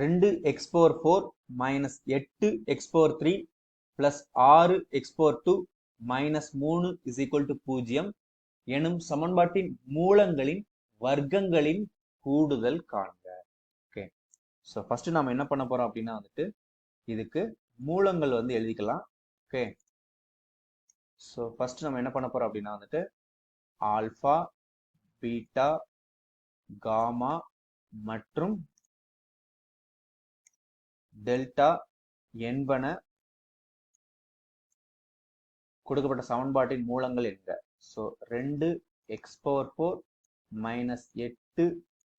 ரெண்டு x power four minus எட்டு x power three plus ஆறு எக்ஸ் பவர் டூ மைனஸ் மூணு இஸ் ஈக்குவல் டு பூஜ்ஜியம் எனும் சமன்பாட்டின் மூலங்களின் வர்க்கங்களின் கூடுதல் காண்க. ஓகே ஸோ ஃபர்ஸ்ட் நாம் என்ன பண்ண போறோம் அப்படின்னா வந்துட்டு இதுக்கு மூலங்கள் வந்து எழுதிக்கலாம். ஓகே ஸோ ஃபர்ஸ்ட் நம்ம என்ன பண்ண போறோம் அப்படின்னா வந்துட்டு ஆல்ஃபா பீட்டா காமா மற்றும் டெல்டா என்பன கொடுக்கப்பட்ட சமன்பாட்டின் மூலங்கள் என்க. ஸோ ரெண்டு எக்ஸ் பவர் ஃபோர் மைனஸ் எட்டு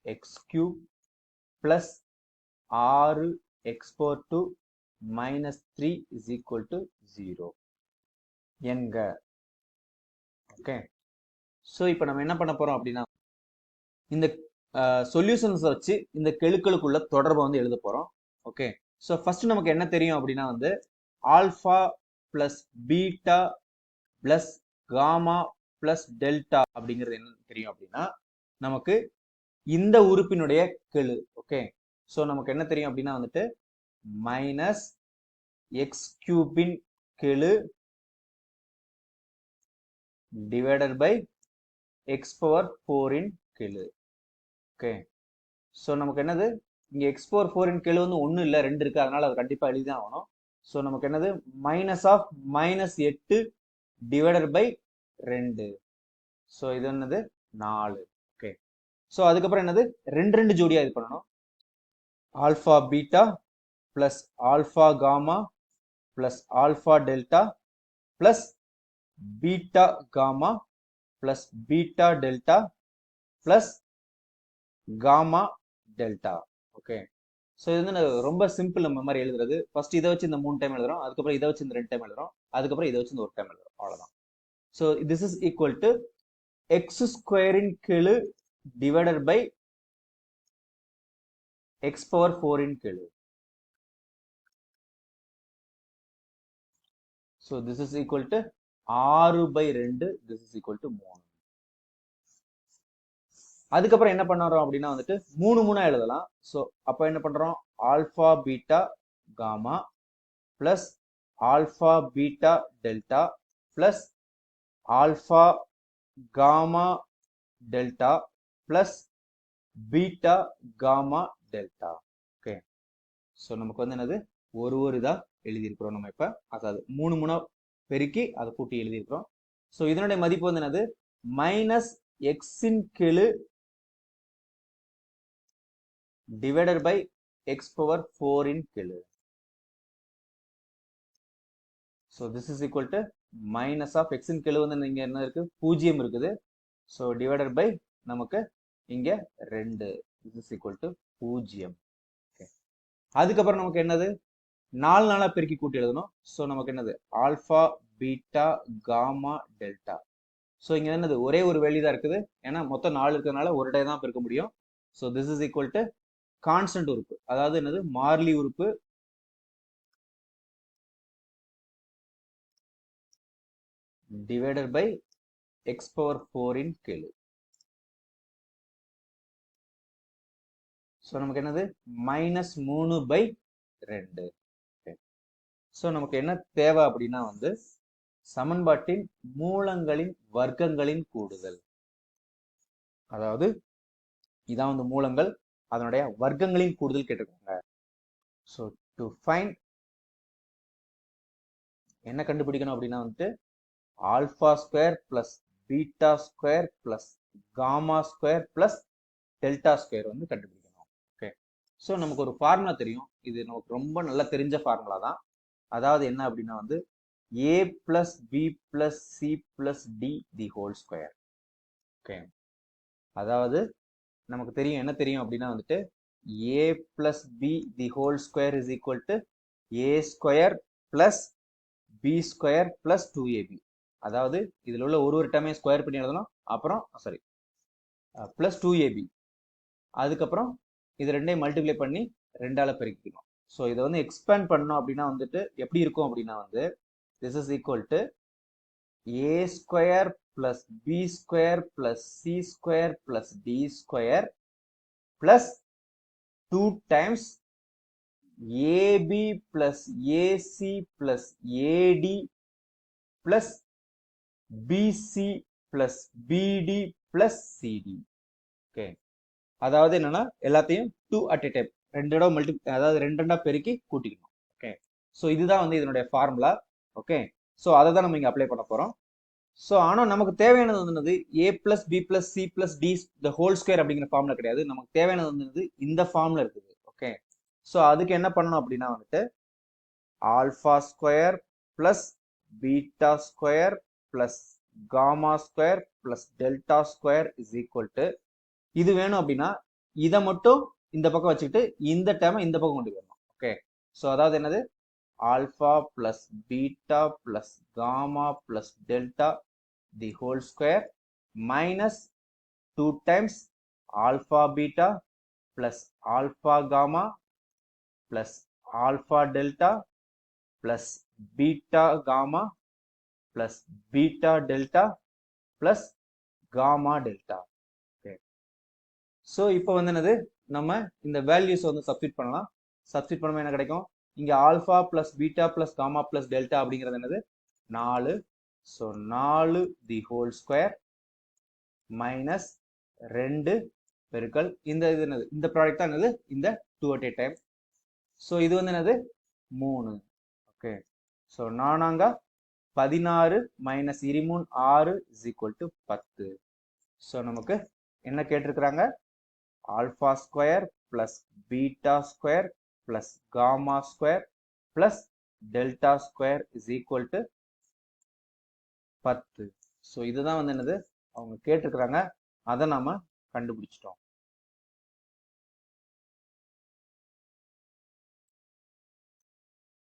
எக்ஸ் கியூப் பிளஸ் ஆறு x power two minus three is equal to zero என்க. ஓகே ஸோ இப்போ நம்ம என்ன பண்ண போகிறோம் அப்படின்னா இந்த சொல்யூஷன்ஸ் வச்சு இந்த கெழுக்களுக்குள்ள தொடர்பை வந்து எழுத போகிறோம் ஓகே ஸோ ஃபர்ஸ்ட் நமக்கு என்ன தெரியும் அப்படின்னா வந்து alpha plus beta plus gamma plus delta அப்படிங்கிறது என்ன தெரியும் அப்படின்னா நமக்கு இந்த உறுப்பினுடைய கெழு ஓகே ஸோ நமக்கு என்ன தெரியும் அப்படின்னா வந்துட்டு மைனஸ் எக்ஸ் கியூபின் கெழு டிவைடட் பை எக்ஸ் பவர் ஃபோரின் கெழு ஓகே ஸோ நமக்கு என்னது? இங்கே எக்ஸ் ஃபோர் ஃபோரின் கீழே வந்து ஒன்றும் இல்லை ரெண்டு இருக்குது அதனால் அது கண்டிப்பாக எழுதி தான் ஆகணும் ஸோ நமக்கு என்னது? மைனஸ் ஆஃப் மைனஸ் எட்டு டிவைடட் பை ரெண்டு. ஸோ இது என்னது? நாலு. ஓகே ஸோ அதுக்கப்புறம் என்னது? ரெண்டு ரெண்டு ஜோடியாக இது பண்ணணும். Alpha beta plus alpha gamma plus alpha delta plus beta gamma plus beta delta plus gamma delta okay so இது வந்து ரொம்ப சிம்பிள் நம்ம மாதிரி எழுதுறது. ஃபர்ஸ்ட் இதை வச்சு இந்த மூணு டைம் எழுதுறோம். அதுக்கப்புறம் இதை வச்சு இந்த ரெண்டு டைம் எழுதுறோம். அதுக்கப்புறம் இதை வச்சு இந்த ஒரு டைம் எழுதுறோம். அவ்வளோதான் so this is equal to x ஸ்கொயரின் கெழு டிவைடட் பை எக்ஸ் பவர் ஃபோரின் கெழு. So this is equal to ஆறு பை ரெண்டு. திஸ் இஸ் ஈக்குவல் டு மூணு. அதுக்கப்புறம் என்ன பண்ணுறோம் அப்படின்னா வந்துட்டு மூணு மூணா எழுதலாம். ஸோ அப்போ என்ன பண்றோம்? Alpha beta gamma plus alpha beta delta plus alpha gamma delta plus beta gamma delta okay so நமக்கு வந்து என்னது? ஒரு ஒரு இதா எழுதியிருக்கிறோம் நம்ம இப்போ. அதாவது மூணு மூணா பெருக்கி அதை கூட்டி எழுதியிருக்கிறோம். ஸோ இதனுடைய மதிப்பு வந்து என்னது? மைனஸ் எக்ஸின் கெழு divided by x power 4 in kilo. So this is equal to minus of x in kilo வந்து இங்க என்ன இருக்கு? பூஜ்ஜியம் இருக்குது. ஸோ டிவைடட் பை நமக்கு இங்க ரெண்டு. திஸ் இஸ் ஈக்குவல் டு பூஜ்ஜியம் அதுக்கப்புறம் நமக்கு என்னது? நாலு நாளா பெருக்கி கூட்டி எழுதணும். ஸோ நமக்கு என்னது? Alpha beta gamma delta so இங்க என்னது? ஒரே ஒரு வெளி தான் இருக்குது. ஏன்னா மொத்தம் நாலு இருக்கிறதுனால ஒரு டே தான் பெருக்க முடியும். So this is equal to constant உறுப்பு. அதாவது என்னது? மார்லி உறுப்பு. டிவைடட் பை எக்ஸ் பவர் ஃபோரின் கெழு. ஸோ நமக்கு என்னது? மைனஸ் மூணு பை ரெண்டு. ஸோ நமக்கு என்ன தேவை அப்படின்னா வந்து சமன்பாட்டின் மூலங்களின் வர்க்கங்களின் கூடுதல். அதாவது இதான் வந்து மூலங்கள். அதனுடைய வர்க்கங்களையும் கூடுதல் கேட்டிருக்காங்க ஸோ டு ஃபைண்ட் என்ன கண்டுபிடிக்கணும் அப்படின்னா வந்துட்டு alpha square plus beta square plus gamma square plus delta square வந்து கண்டுபிடிக்கணும். ஓகே ஸோ நமக்கு ஒரு ஃபார்முலா தெரியும். இது நமக்கு ரொம்ப நல்லா தெரிஞ்ச ஃபார்முலா தான். அதாவது என்ன அப்படின்னா வந்து A plus B plus C plus D the whole square okay அதாவது நமக்கு தெரியும். என்ன தெரியும் அப்படின்னா வந்துட்டு A plus B the whole square is equal to A square plus B square plus two AB அதாவது இதில் உள்ள ஒரு ஒரு டேமே ஸ்கொயர் பண்ணி எழுதணும். அப்புறம் சாரி பிளஸ் டூ ஏபி அதுக்கப்புறம் இது ரெண்டையும் மல்டிப்ளை பண்ணி ரெண்டால் பெருக்கிக்கணும். ஸோ இதை வந்து எக்ஸ்பேண்ட் பண்ணோம் அப்படின்னா வந்துட்டு எப்படி இருக்கும் அப்படின்னா வந்து this is equal to A square plus B square plus C square plus D square plus two times AB plus AC plus AD plus BC plus BD plus CD okay அதாவது என்னன்னா எல்லாத்தையும் டூ அட் எ டைம் ரெண்டு இடம் multi அதாவது ரெண்டு ரெண்டா பெருக்கி கூட்டிக்கணும். Okay so இதுதான் வந்து இதனுடைய ஃபார்முலா ஓகே ஸோ அதை தான் நம்ம இங்கே அப்ளை பண்ண போகிறோம் ஸோ ஆனால் நமக்கு தேவையானது வந்து A plus B plus C plus D the whole square அப்படிங்கிற ஃபார்மில் கிடையாது. நமக்கு தேவையானது வந்து இந்த ஃபார்மில் இருக்குது. ஓகே ஸோ அதுக்கு என்ன பண்ணணும் அப்படின்னா வந்துட்டு alpha square plus beta square plus gamma square plus delta square is equal to இது வேணும் அப்படின்னா இதை மட்டும் இந்த பக்கம் வச்சுக்கிட்டு இந்த டேமை இந்த பக்கம் கொண்டு வரணும் ஓகே ஸோ அதாவது என்னது? Alpha plus beta plus gamma plus delta the whole square minus two times alpha beta plus alpha gamma plus alpha delta plus beta gamma plus beta delta plus gamma delta okay so இப்போ வந்து என்னது? நம்ம இந்த values வந்து substitute பண்ணலாம். Substitute பண்ணும்போது என்ன கிடைக்கும்? இங்கே alpha plus beta plus gamma plus delta அப்படிங்கிறது என்னது? நாலு. ஸோ நாலு தி ஹோல் ஸ்கொயர் மைனஸ் ரெண்டு பெருக்கல் இந்த இது என்னது? இந்த ப்ராடக்ட் தான் என்னது? இந்த two at a time so இது வந்து என்னது? மூணு. ஓகே ஸோ நானாங்க பதினாறு மைனஸ் இருமூணு ஆறு இஸ் ஈக்குவல் டு பத்து. ஸோ நமக்கு என்ன கேட்டிருக்கிறாங்க? Alpha square plus beta square plus gamma square plus delta square is equal to பத்து. ஸோ இதுதான் வந்து என்னது? அவங்க கேட்டிருக்கிறாங்க. அதை நாம கண்டுபிடிச்சிட்டோம்.